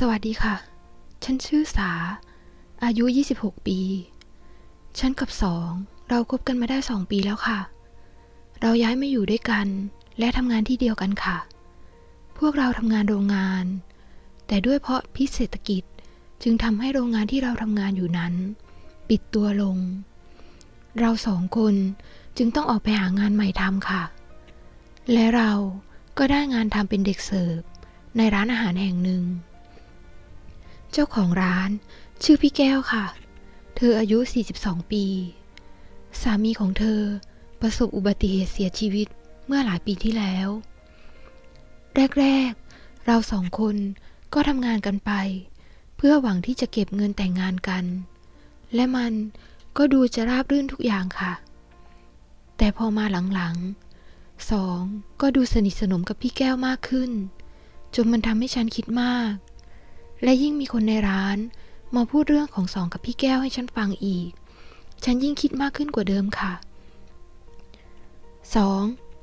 สวัสดีค่ะ ฉันชื่อสา อายุ 26 ปี ฉันกับสอง เราคบกันมาได้สองปีแล้วค่ะ เราย้ายมาอยู่ด้วยกัน และทำงานที่เดียวกันค่ะ พวกเราทำงานโรงงาน แต่ด้วยเพราะพิษเศรษฐกิจจึงทำให้โรงงานที่เราทำงานอยู่นั้น ปิดตัวลง เราสองคนจึงต้องออกไปหางานใหม่ทำค่ะ และเราก็ได้งานทำเป็นเด็กเสิร์ฟในร้านอาหารแห่งหนึ่ง เจ้าของร้าน ชื่อพี่แก้วค่ะ เธออายุ 42 ปี สามีของเธอประสบอุบัติเหตุเสียชีวิตเมื่อหลายปีที่แล้ว แรก ๆ เราสองคนก็ทำงานกันไป เพื่อหวังที่จะเก็บเงินแต่งงานกัน และมันก็ดูจะราบรื่นทุกอย่างค่ะ แต่พอมาหลังๆสองก็ดูสนิทสนมกับพี่แก้วมากขึ้น จนมันทำให้ฉันคิดมาก และยิ่งมีคนในร้าน มาพูดเรื่องของสองกับพี่แก้วให้ฉันฟังอีก ฉันยิ่งคิดมากขึ้นกว่าเดิมค่ะสอง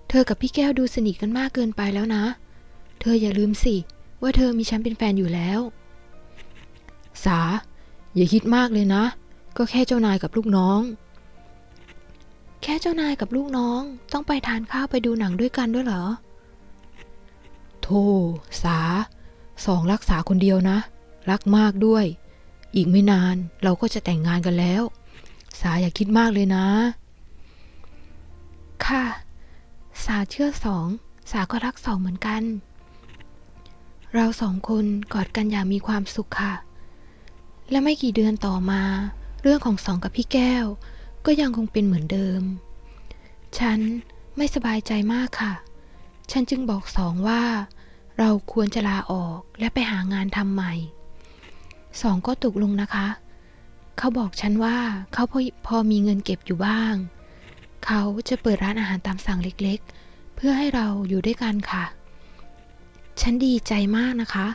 เธอกับพี่แก้วดูสนิทกันมากเกินไปแล้วนะ เธออย่าลืมสิ ว่าเธอมีฉันเป็นแฟนอยู่แล้ว สา อย่าคิดมากเลยนะ ก็แค่เจ้านายกับลูกน้อง แค่เจ้านายกับลูกน้องต้องไปทานข้าวไปดูหนังด้วยกันด้วยเหรอ โธ่สา สองรักษาคนเดียวนะ รักมากด้วย อีกไม่นานเราก็จะแต่งงานกันแล้ว สาอย่าคิดมากเลยนะ ค่ะ สาเชื่อสอง สาก็รักสองเหมือนกัน เราสองคนกอดกันอย่างมีความสุขค่ะ และไม่กี่เดือนต่อมา เรื่องของสองกับพี่แก้ว ก็ยังคงเป็นเหมือนเดิม ฉันไม่สบายใจมากค่ะ ฉันจึงบอกสองว่า เราควรจะลาออกและไปหางานทำใหม่สองก็ตกลงนะคะ เขาบอกฉันว่าเขาพอพอมีเงินเก็บอยู่บ้าง เขาจะเปิดร้านอาหารตามสั่งเล็กๆ เพื่อให้เราอยู่ด้วยกันค่ะ ฉันดีใจมากนะคะ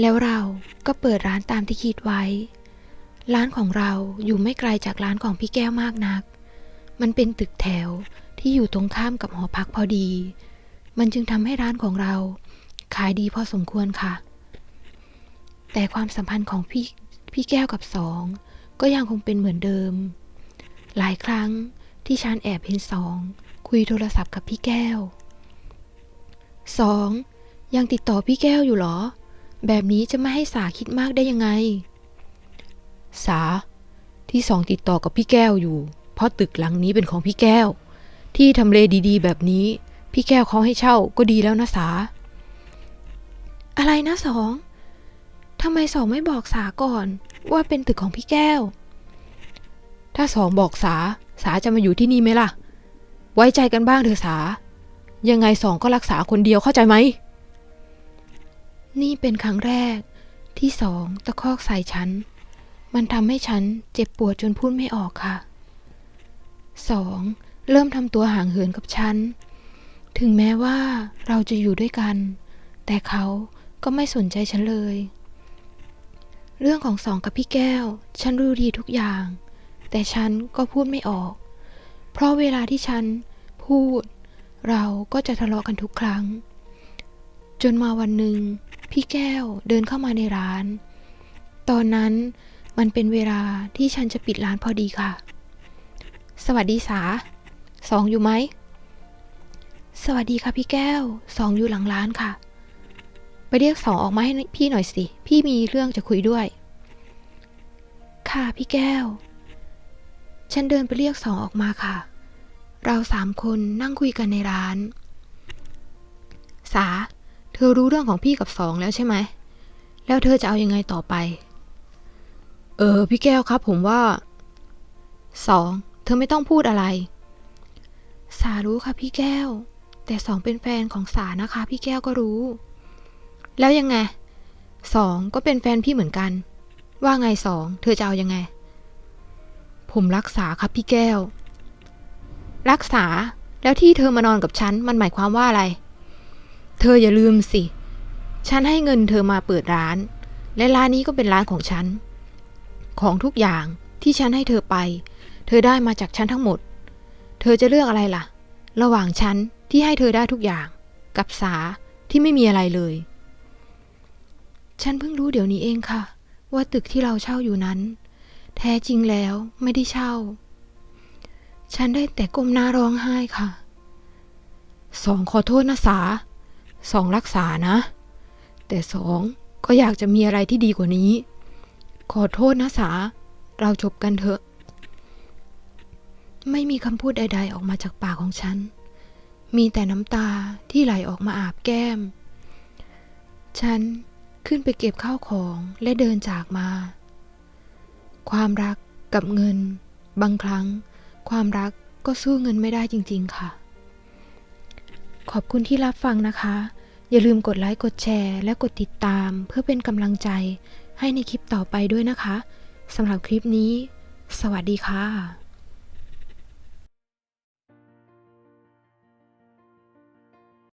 แล้วเราก็เปิดร้านตามที่คิดไว้ ร้านของเราอยู่ไม่ไกลจากร้านของพี่แก้วมากนัก มันเป็นตึกแถวที่อยู่ตรงข้ามกับหอพักพอดี มันจึงทำให้ร้านของเราขายดีพอสมควรค่ะ แต่ความสัมพันธ์ของพี่พี่แก้วกับสอง ก็ยังคงเป็นเหมือนเดิม หลายครั้งที่ฉันแอบเห็นสอง คุยโทรศัพท์กับพี่แก้วสองยังติดต่อพี่แก้วอยู่เหรอ แบบนี้จะไม่ให้สาคิดมากได้ยังไง สา ที่สองติดต่อกับพี่แก้วอยู่ เพราะตึกหลังนี้เป็นของพี่แก้ว ที่ทำเลดีๆ แบบนี้ พี่แก้วเขาให้เช่าก็ดีแล้วนะสา อะไรนะสองทำไมสองไม่บอกสาก่อนว่าเป็นตึกของพี่แก้ว ถ้าสองบอกสา สาจะมาอยู่ที่นี่ไหมล่ะ ไว้ใจกันบ้างเถอะสา ยังไงสองก็รักษาคนเดียวเข้าใจไหม นี่เป็นครั้งแรกที่สองตะคอกใส่ฉัน มันทำให้ฉันเจ็บปวดจนพูดไม่ออกค่ะสองเริ่มทำตัวห่างเหินกับฉัน ถึงแม้ว่าเราจะอยู่ด้วยกัน แต่เขาก็ไม่สนใจฉันเลย เรื่องของสองกับพี่แก้ว ฉันรู้ดีทุกอย่าง แต่ฉันก็พูดไม่ออก เพราะเวลาที่ฉันพูด เราก็จะทะเลาะกันทุกครั้ง จนมาวันหนึ่งพี่แก้วเดินเข้ามาในร้าน ตอนนั้นมันเป็นเวลาที่ฉันจะปิดร้านพอดีค่ะ สวัสดีสา สองอยู่ไหม สวัสดีค่ะพี่แก้ว สองอยู่หลังร้านค่ะ ไปเรียกสองออกมาให้พี่หน่อยสิ พี่มีเรื่องจะคุยด้วย ค่ะพี่แก้ว ฉันเดินไปเรียกสองออกมาค่ะ เราสามคนนั่งคุยกันในร้าน สา เธอรู้เรื่องของพี่กับสองแล้วใช่ไหม แล้วเธอจะเอายังไงต่อไป เออ พี่แก้วครับ ผมว่า สอง เธอไม่ต้องพูดอะไร สารู้ค่ะพี่แก้ว แต่สองเป็นแฟนของสานะคะ พี่แก้วก็รู้ แล้วยังไงสองก็เป็นแฟนพี่เหมือนกัน ว่าไงสองเธอจะเอายังไง ผมรักษาครับพี่แก้ว รักษาแล้วที่เธอมานอนกับฉันมันหมายความว่าอะไร เธออย่าลืมสิ ฉันให้เงินเธอมาเปิดร้าน และร้านนี้ก็เป็นร้านของฉัน ของทุกอย่างที่ฉันให้เธอไป เธอได้มาจากฉันทั้งหมด เธอจะเลือกอะไรล่ะ ระหว่างฉัน ที่ให้เธอได้ทุกอย่าง กับสาที่ไม่มีอะไรเลย ฉันเพิ่งรู้เดี๋ยวนี้เองค่ะ ว่าตึกที่เราเช่าอยู่นั้น แท้จริงแล้วไม่ได้เช่า ฉันได้แต่ก้มหน้าร้องไห้ค่ะ สองขอโทษนะสา สองรักษานะ แต่สองก็อยากจะมีอะไรที่ดีกว่านี้ ขอโทษนะสา เราจบกันเถอะ ไม่มีคำพูดใด ๆ ออกมาจากปากของฉัน มีแต่น้ำตาที่ไหลออกมาอาบแก้ม ฉันขึ้นไปเก็บข้าวของและเดินจากมา ความรักกับเงิน บางครั้ง ความรักก็สู้เงินไม่ได้จริง ๆ ค่ะ ขอบคุณที่รับฟังนะคะ อย่าลืมกดไลค์กดแชร์ และกดติดตามเพื่อเป็นกำลังใจให้ในคลิปต่อไปด้วยนะคะสำหรับคลิปนี้ สวัสดีค่ะ